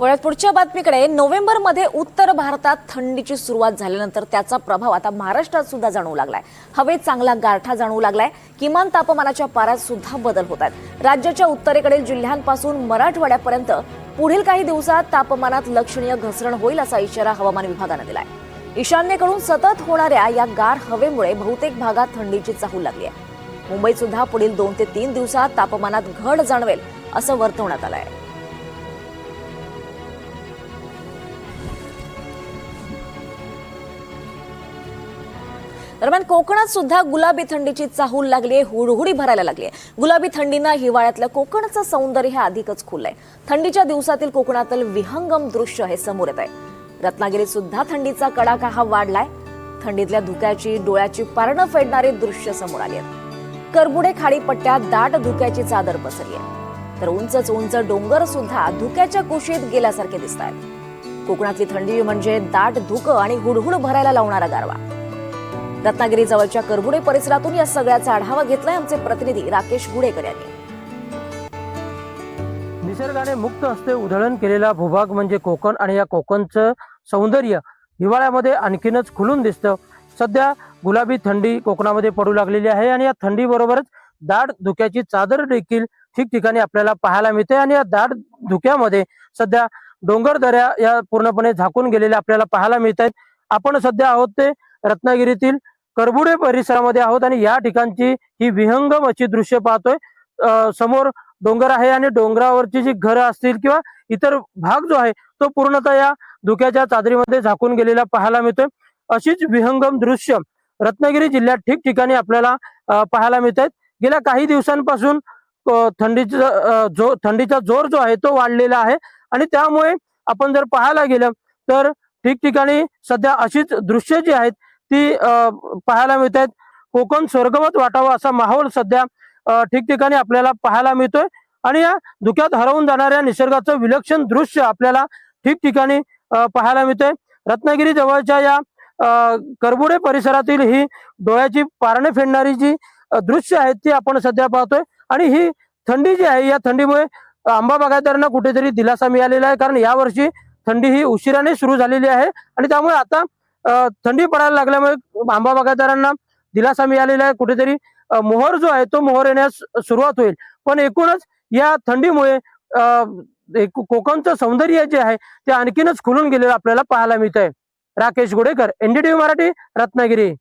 वळत पुढच्या बातमीकडे नोव्हेंबरमध्ये उत्तर भारतात थंडीची सुरुवात झाल्यानंतर त्याचा प्रभाव आता महाराष्ट्रात सुद्धा जाणवू लागलाय. हवेत चांगला गारठा जाणवू लागलाय. किमान तापमानाच्या पारात सुद्धा बदल होत आहेत. राज्याच्या उत्तरेकडील जिल्ह्यांपासून मराठवाड्यापर्यंत पुढील काही दिवसात तापमानात लक्षणीय घसरण होईल असा इशारा हवामान विभागानं दिलाय. ईशान्येकडून सतत होणाऱ्या या गार हवेमुळे बहुतेक भागात थंडीची चाहूल लागली आहे. मुंबईत सुद्धा पुढील दोन ते तीन दिवसात तापमानात घट जाणवेल असं वर्तवण्यात आलं आहे दरम्यान कोकणात सुद्धा गुलाबी थंडीची चाहूल लागली आहे हुडहुडी भरायला लागली आहे. गुलाबी थंडीनं हिवाळ्यातलं कोकणचं सौंदर्य हे अधिकच खुललंय. थंडीच्या दिवसातील कोकणातील विहंगम दृश्य हे समोर येत आहे. रत्नागिरीत सुद्धा थंडीचा कडाका हा वाढलाय. थंडीतल्या धुक्याची डोळ्याची पारणं फेडणारी दृश्य समोर आली आहेत. करबुडे खाडीपट्ट्यात दाट धुक्याची चादर पसरली आहे. तर उंचच उंच डोंगर सुद्धा धुक्याच्या कुशीत गेल्यासारखे दिसत आहेत कोकणातली थंडी म्हणजे दाट धुकं आणि हुडहुड भरायला लावणारा गारवा. रत्नागिरी जवळच्या करबुडे परिसरातून या सगळ्याचा आढावा घेतलाय आमचे प्रतिनिधी राकेश गुडेकर यांनी. निसर्गाने मुक्त हस्ते उधळण केलेला भूभाग म्हणजे कोकण आणि या कोकणचं सौंदर्य हिवाळ्यामध्ये आणखीनच खुलून दिसतं. सध्या गुलाबी थंडी कोकणामध्ये पडू लागलेली आहे आणि या थंडीबरोबरच दाट धुक्याची चादर देखील ठिकठिकाणी आपल्याला पाहायला मिळते आणि या दाट धुक्यामध्ये सध्या डोंगर दऱ्या या पूर्णपणे झाकून गेलेल्या आपल्याला पाहायला मिळत आहेत आपण सध्या आहोत ते रत्नागिरीतील करबुडे परिसरामध्ये आहोत आणि या ठिकाणची ही विहंगम अशी दृश्य पाहतोय. समोर डोंगर आहे आणि डोंगरावरची जी घरं असतील किंवा इतर भाग जो आहे तो पूर्णतः या धुक्याच्या चादरीमध्ये झाकून गेलेला पाहायला मिळतोय. अशीच विहंगम दृश्य रत्नागिरी जिल्ह्यात ठिकठिकाणी आपल्याला पाहायला मिळत आहेत गेल्या काही दिवसांपासून थंडीचा जो थंडीचा जोर जो आहे तो वाढलेला आहे. आणि त्यामुळे आपण जर पाहायला गेलं तर ठिकठिकाणी सध्या अशीच दृश्य जी आहेत ती पाहायला मिळत आहेत कोकण स्वर्गवत वाटावं असा माहोल सध्या ठिकठिकाणी आपल्याला पाहायला मिळतोय. आणि या धुक्यात हरवून जाणाऱ्या निसर्गाचं विलक्षण दृश्य आपल्याला ठिकठिकाणी पाहायला मिळतंय. रत्नागिरी जवळच्या या करबुडे परिसरातील ही डोळ्याची पारणे फेडणारी जी दृश्य आहेत ती आपण सध्या पाहतोय. आणि ही थंडी जी आहे या थंडीमुळे आंबा बागायतदारांना कुठेतरी दिलासा मिळालेला आहे. कारण यावर्षी थंडी ही उशिराने सुरू झालेली आहे. आणि त्यामुळे आता थंडी पडायला लागल्यामुळे आंबा बागायतदारांना दिलासा मिळालेला आहे. कुठेतरी मोहर जो आहे तो मोहर येण्यास सुरुवात होईल. पण एकूणच या थंडीमुळे एक कोकणचं सौंदर्य जे आहे ते आणखीनच खुलून गेलेलं आपल्याला पाहायला मिळत आहे राकेश गुडेकर एनडीटीव्ही मराठी रत्नागिरी.